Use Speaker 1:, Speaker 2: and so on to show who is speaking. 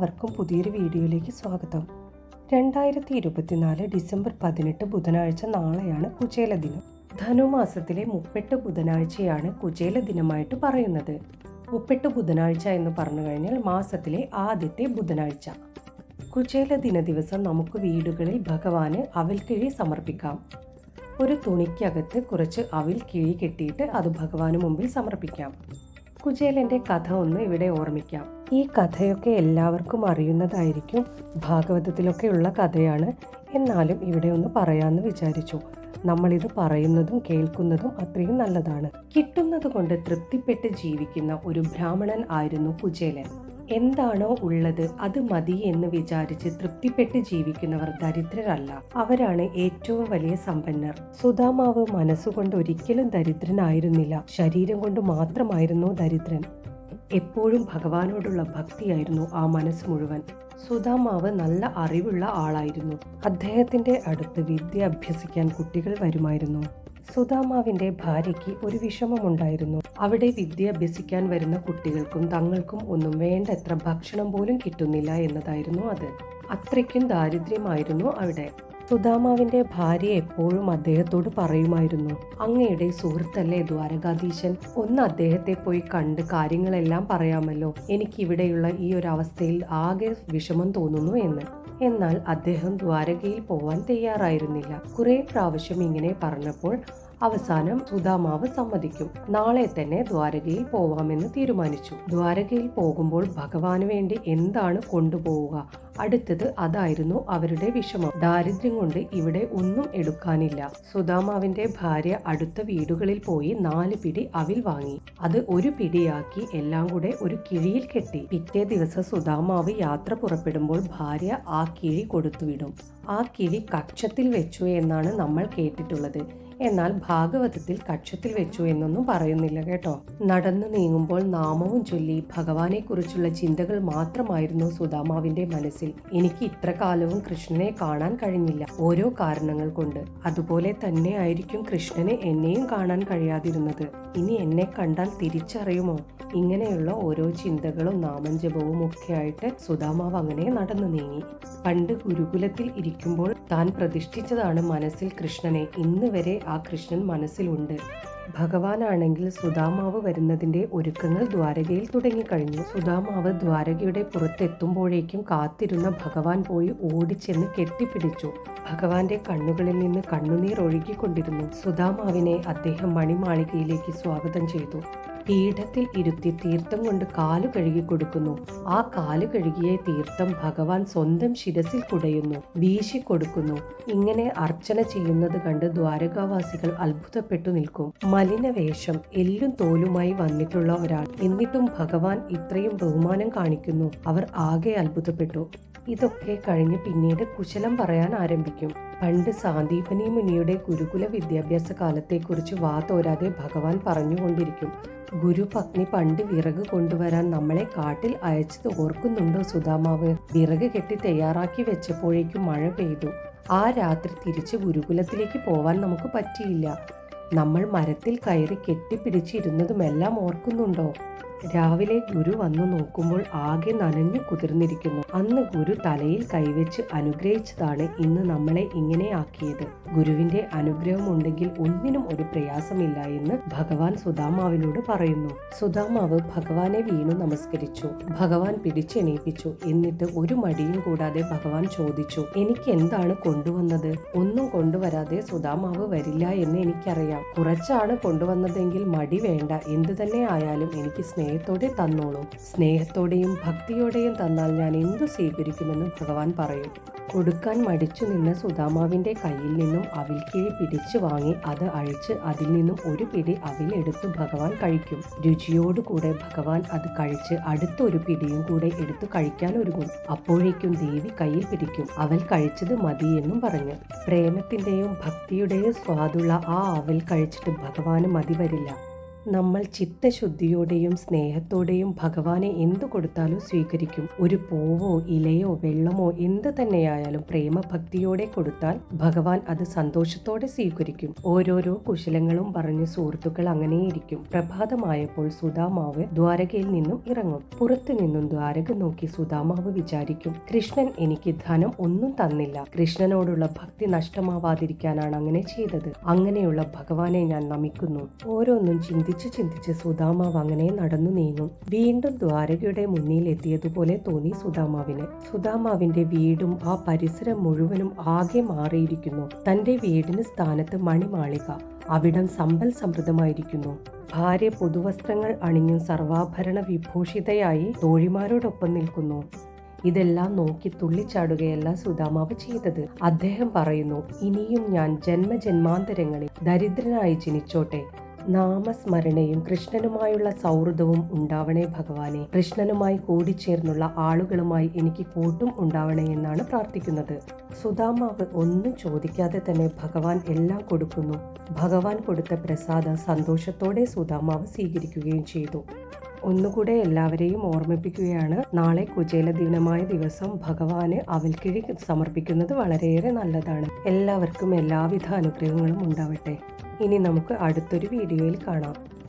Speaker 1: എല്ലാവർക്കും പുതിയൊരു വീഡിയോയിലേക്ക് സ്വാഗതം. രണ്ടായിരത്തി ഇരുപത്തിനാല് ഡിസംബർ പതിനെട്ട് ബുധനാഴ്ച നാളെയാണ് കുചേല ദിനം. ധനുമാസത്തിലെ മുപ്പെട്ട് ബുധനാഴ്ചയാണ് കുചേല ദിനമായിട്ട് പറയുന്നത്. മുപ്പെട്ട് ബുധനാഴ്ച എന്ന് പറഞ്ഞു കഴിഞ്ഞാൽ മാസത്തിലെ ആദ്യത്തെ ബുധനാഴ്ച. കുചേല ദിന ദിവസം നമുക്ക് വീടുകളിൽ ഭഗവാന് അവൽക്കിഴി സമർപ്പിക്കാം. ഒരു തുണിക്കകത്ത് കുറച്ച് അവിൽ കിഴി കെട്ടിയിട്ട് അത് ഭഗവാന് മുമ്പിൽ സമർപ്പിക്കാം. കുചേലന്റെ കഥ ഒന്ന് ഇവിടെ ഓർമ്മിക്കാം. ഈ കഥയൊക്കെ എല്ലാവർക്കും അറിയുന്നതായിരിക്കും. ഭാഗവതത്തിലൊക്കെയുള്ള കഥയാണ്. എന്നാലും ഇവിടെ ഒന്ന് പറയാമെന്ന് വിചാരിച്ചു. നമ്മളിത് പറയുന്നതും കേൾക്കുന്നതും അത്രയും നല്ലതാണ്. കിട്ടുന്നത് കൊണ്ട് തൃപ്തിപ്പെട്ട് ജീവിക്കുന്ന ഒരു ബ്രാഹ്മണൻ ആയിരുന്നു കുചേലൻ. എന്താണോ ഉള്ളത് അത് മതി എന്ന് വിചാരിച്ച് തൃപ്തിപ്പെട്ട് ജീവിക്കുന്നവർ ദരിദ്രരല്ല. അവരാണ് ഏറ്റവും വലിയ സമ്പന്നർ. സുധാമാവ് മനസ്സുകൊണ്ട് ഒരിക്കലും ദരിദ്രനായിരുന്നില്ല. ശരീരം കൊണ്ട് മാത്രമായിരുന്നു ദരിദ്രൻ. എപ്പോഴും ഭഗവാനോടുള്ള ഭക്തിയായിരുന്നു ആ മനസ്സ് മുഴുവൻ. സുധാമാവ് നല്ല അറിവുള്ള ആളായിരുന്നു. അദ്ദേഹത്തിന്റെ അടുത്ത് വിദ്യ അഭ്യസിക്കാൻ കുട്ടികൾ വരുമായിരുന്നു. സുധാമാവിന്റെ ഭാര്യയ്ക്ക് ഒരു വിഷമമുണ്ടായിരുന്നു. അവിടെ വിദ്യ അഭ്യസിക്കാൻ വരുന്ന കുട്ടികൾക്കും തങ്ങൾക്കും ഒന്നും വേണ്ടത്ര ഭക്ഷണം പോലും കിട്ടുന്നില്ല എന്നതായിരുന്നു അത്. അത്രയ്ക്കും ദാരിദ്ര്യമായിരുന്നു അവിടെ. സുധാമാവിന്റെ ഭാര്യ എപ്പോഴും അദ്ദേഹത്തോട് പറയുമായിരുന്നു അങ്ങയുടെ സുഹൃത്തല്ലേ ദ്വാരകാധീശൻ? ഒന്ന് അദ്ദേഹത്തെ പോയി കണ്ട് കാര്യങ്ങളെല്ലാം പറയാമല്ലോ. എനിക്ക് ഇവിടെയുള്ള ഈ ഒരു അവസ്ഥയിൽ ആകെ വിഷമം തോന്നുന്നു എന്ന്. എന്നാൽ അദ്ദേഹം ദ്വാരകയിൽ പോവാൻ തയ്യാറായിരുന്നില്ല. കുറെ പ്രാവശ്യം ഇങ്ങനെ പറഞ്ഞപ്പോൾ അവസാനം സുധാമാവ് സമ്മതിക്കും. നാളെ തന്നെ ദ്വാരകയിൽ പോവാമെന്ന് തീരുമാനിച്ചു. ദ്വാരകയിൽ പോകുമ്പോൾ ഭഗവാന് വേണ്ടി എന്താണ് കൊണ്ടുപോവുക? അടുത്തത് അതായിരുന്നു അവരുടെ വിഷമം. ദാരിദ്ര്യം കൊണ്ട് ഇവിടെ ഒന്നും എടുക്കാനില്ല. സുധാമാവിന്റെ ഭാര്യ അടുത്ത വീടുകളിൽ പോയി നാല് പിടി അവിൽ വാങ്ങി. അത് ഒരു പിടിയാക്കി എല്ലാം കൂടെ ഒരു കിഴിയിൽ കെട്ടി. പിറ്റേ ദിവസം സുധാമാവ് യാത്ര പുറപ്പെടുമ്പോൾ ഭാര്യ ആ കിഴി കൊടുത്തുവിടും. ആ കിഴി കക്ഷത്തിൽ വെച്ചു എന്നാണ് നമ്മൾ കേട്ടിട്ടുള്ളത്. എന്നാൽ ഭാഗവതത്തിൽ കക്ഷത്തിൽ വെച്ചു എന്നൊന്നും പറയുന്നില്ല കേട്ടോ. നടന്നു നീങ്ങുമ്പോൾ നാമവും ചൊല്ലി ഭഗവാനെക്കുറിച്ചുള്ള ചിന്തകൾ മാത്രമായിരുന്നു സുധാമാവിന്റെ മനസ്സിൽ. എനിക്ക് ഇത്ര കാലവും കൃഷ്ണനെ കാണാൻ കഴിഞ്ഞില്ല ഓരോ കാരണങ്ങൾ കൊണ്ട്. അതുപോലെ തന്നെ ആയിരിക്കും കൃഷ്ണനെ എന്നെയും കാണാൻ കഴിയാതിരുന്നത്. ഇനി എന്നെ കണ്ടാൽ തിരിച്ചറിയുമോ? ഇങ്ങനെയുള്ള ഓരോ ചിന്തകളും നാമഞ്ജപവും ഒക്കെ ആയിട്ട് സുധാമാവ് അങ്ങനെ നടന്നു നീങ്ങി. പണ്ട് ഗുരുകുലത്തിൽ ഇരിക്കുമ്പോൾ താൻ പ്രതിഷ്ഠിച്ചതാണ് മനസ്സിൽ കൃഷ്ണനെ. ഇന്ന് വരെ ആ കൃഷ്ണൻ മനസ്സിലുണ്ട്. ഭഗവാനാണെങ്കിൽ സുധാമാവ് വരുന്നതിന്റെ ഒരുക്കങ്ങൾ ദ്വാരകയിൽ തുടങ്ങിക്കഴിഞ്ഞു. സുധാമാവ് ദ്വാരകയുടെ പുറത്തെത്തുമ്പോഴേക്കും കാത്തിരുന്ന ഭഗവാൻ പോയി ഓടിച്ചെന്ന് കെട്ടിപ്പിടിച്ചു. ഭഗവാന്റെ കണ്ണുകളിൽ നിന്ന് കണ്ണുനീർ ഒഴുകിക്കൊണ്ടിരുന്നു. സുധാമാവിനെ അദ്ദേഹം മണിമാളികയിലേക്ക് സ്വാഗതം ചെയ്തു. പീഠത്തിൽ ഇരുത്തി തീർത്ഥം കൊണ്ട് കാലു കഴുകി കൊടുക്കുന്നു. ആ കാലു കഴുകിയ തീർത്ഥം ഭഗവാൻ സ്വന്തം ശിരസിൽ കുടയുന്നു വീശി കൊടുക്കുന്നു. ഇങ്ങനെ അർച്ചന ചെയ്യുന്നത് കണ്ട് ദ്വാരകാവാസികൾ അത്ഭുതപ്പെട്ടു നിൽക്കും. മലിനവേഷം എല്ലും തോലുമായി വന്നിട്ടുള്ള ഒരാൾ. എന്നിട്ടും ഭഗവാൻ ഇത്രയും ബഹുമാനം കാണിക്കുന്നു. അവർ ആകെ അത്ഭുതപ്പെട്ടു. ഇതൊക്കെ കഴിഞ്ഞ് പിന്നീട് കുശലം പറയാൻ ആരംഭിക്കും. പണ്ട് സാന്ദീപനി മുനിയുടെ ഗുരുകുല വിദ്യാഭ്യാസ കാലത്തെക്കുറിച്ച് വാ തോരാതെ ഭഗവാൻ പറഞ്ഞുകൊണ്ടിരിക്കും. ഗുരുപത്നി പണ്ട് വിറക് കൊണ്ടുവരാൻ നമ്മളെ കാട്ടിൽ അയച്ചത് ഓർക്കുന്നുണ്ടോ സുധാമാവ്? വിറക് കെട്ടി തയ്യാറാക്കി വെച്ചപ്പോഴേക്കും മഴ പെയ്തു. ആ രാത്രി തിരിച്ച് ഗുരുകുലത്തിലേക്ക് പോവാൻ നമുക്ക് പറ്റിയില്ല. നമ്മൾ മരത്തിൽ കയറി കെട്ടിപ്പിടിച്ചിരുന്നതുമെല്ലാം ഓർക്കുന്നുണ്ടോ? രാവിലെ ഗുരു വന്നു നോക്കുമ്പോൾ ആകെ നനഞ്ഞു കുതിർന്നിരിക്കുന്നു. അന്ന് ഗുരു തലയിൽ കൈവച്ച് അനുഗ്രഹിച്ചതാണ് ഇന്ന് നമ്മളെ ഇങ്ങനെ ആക്കിയത് ഗുരുവിന്റെ അനുഗ്രഹം ഉണ്ടെങ്കിൽ ഒന്നിനും ഒരു പ്രയാസമില്ല എന്ന് ഭഗവാൻ സുധാമാവിനോട് പറയുന്നു. സുധാമാവ് ഭഗവാനെ വീണു നമസ്കരിച്ചു. ഭഗവാൻ പിടിച്ചെണീപ്പിച്ചു. എന്നിട്ട് ഒരു മടിയും കൂടാതെ ഭഗവാൻ ചോദിച്ചു എനിക്ക് എന്താണ് കൊണ്ടുവന്നത്? ഒന്നും കൊണ്ടുവരാതെ സുധാമാവ് വരില്ല എന്ന് എനിക്കറിയാം. കുറച്ചാണ് കൊണ്ടുവന്നതെങ്കിൽ മടി വേണ്ട. എന്തു തന്നെ ആയാലും എനിക്ക് സ്നേഹത്തോടെ തന്നോളൂ. സ്നേഹത്തോടെയും ഭക്തിയോടെയും തന്നാൽ ഞാൻ എന്തു സ്വീകരിക്കുമെന്ന് ഭഗവാൻ പറയും. കൊടുക്കാൻ മടിച്ചു നിന്ന സുധാമാവിന്റെ കയ്യിൽ നിന്നും അവിൽക്കിഴി പിടിച്ചു വാങ്ങി അത് അഴിച്ച് അതിൽ നിന്നും ഒരു പിടി അവിൽ എടുത്ത് ഭഗവാൻ കഴിക്കും. രുചിയോടുകൂടെ ഭഗവാൻ അത് കഴിച്ച് അടുത്ത ഒരു പിടിയും കൂടെ എടുത്തു കഴിക്കാൻ ഒരുങ്ങും. അപ്പോഴേക്കും ദേവി കയ്യിൽ പിടിക്കും. അവൽ കഴിച്ചത് മതി എന്നും പറഞ്ഞു. പ്രേമത്തിന്റെയും ഭക്തിയുടെയും സ്വാദുള്ള ആ അവൽ കഴിച്ചിട്ട് ഭഗവാന് മതി വരില്ല. നമ്മൾ ചിത്തശുദ്ധിയോടെയും സ്നേഹത്തോടെയും ഭഗവാനെ എന്തു കൊടുത്താലും സ്വീകരിക്കും. ഒരു പൂവോ ഇലയോ വെള്ളമോ എന്ത് തന്നെയായാലും പ്രേമഭക്തിയോടെ കൊടുത്താൽ ഭഗവാൻ അത് സന്തോഷത്തോടെ സ്വീകരിക്കും. ഓരോരോ കുശലങ്ങളും പറഞ്ഞ് സുഹൃത്തുക്കൾ അങ്ങനെയിരിക്കും. പ്രഭാതമായപ്പോൾ സുധാമാവ് ദ്വാരകയിൽ നിന്നും ഇറങ്ങും. പുറത്തു നിന്നും ദ്വാരക നോക്കി സുധാമാവ് വിചാരിക്കും കൃഷ്ണൻ എനിക്ക് ധനം ഒന്നും തന്നില്ല. കൃഷ്ണനോടുള്ള ഭക്തി നഷ്ടമാവാതിരിക്കാനാണ് അങ്ങനെ ചെയ്തത്. അങ്ങനെയുള്ള ഭഗവാനെ ഞാൻ നമിക്കുന്നു. ഓരോന്നും ചിന്തിച്ച് ചിന്തിച്ച് സുദാമാവ് അങ്ങനെ നടന്നു നീങ്ങും. വീണ്ടും ദ്വാരകയുടെ മുന്നിൽ എത്തിയതുപോലെ തോന്നി സുദാമാവിന് സുദാമാവിന്റെ വീടും ആ പരിസരം മുഴുവനും ആകെ മാറിയിരിക്കുന്നു. തന്റെ വീടിന് സ്ഥാനത്ത് മണിമാളിക. അവിടം സമ്പൽ സമൃദ്ധമായിരിക്കുന്നു. ഭാര്യ പുതുവസ്ത്രങ്ങൾ അണിഞ്ഞു സർവാഭരണ വിഭൂഷിതയായി തോഴിമാരോടൊപ്പം നിൽക്കുന്നു. ഇതെല്ലാം നോക്കി തുള്ളിച്ചാടുകയല്ല സുദാമാവ് ചെയ്തത്. അദ്ദേഹം പറയുന്നു ഇനിയും ഞാൻ ജന്മജന്മാന്തരങ്ങളിൽ ദരിദ്രനായി ജനിച്ചോട്ടെ. നാമസ്മരണയും കൃഷ്ണനുമായുള്ള സൗഹൃദവും ഉണ്ടാവണേ ഭഗവാനെ. കൃഷ്ണനുമായി കൂടിച്ചേർന്നുള്ള ആളുകളുമായി എനിക്ക് കൂട്ടും ഉണ്ടാവണേ എന്നാണ് പ്രാർത്ഥിക്കുന്നത്. സുധാമാവ് ഒന്നും ചോദിക്കാതെ തന്നെ ഭഗവാൻ എല്ലാം കൊടുക്കുന്നു. ഭഗവാൻ കൊടുത്ത പ്രസാദം സന്തോഷത്തോടെ സുധാമാവ് സ്വീകരിക്കുകയും ചെയ്തു. ഒന്നുകൂടെ എല്ലാവരെയും ഓർമ്മിപ്പിക്കുകയാണ്. നാളെ കുചേല ദിനമായ ദിവസം ഭഗവാന് അവൽക്കിഴി സമർപ്പിക്കുന്നത് വളരെയേറെ നല്ലതാണ്. എല്ലാവർക്കും എല്ലാവിധ അനുഗ്രഹങ്ങളും ഉണ്ടാവട്ടെ. ഇനി നമുക്ക് അടുത്തൊരു വീഡിയോയിൽ കാണാം.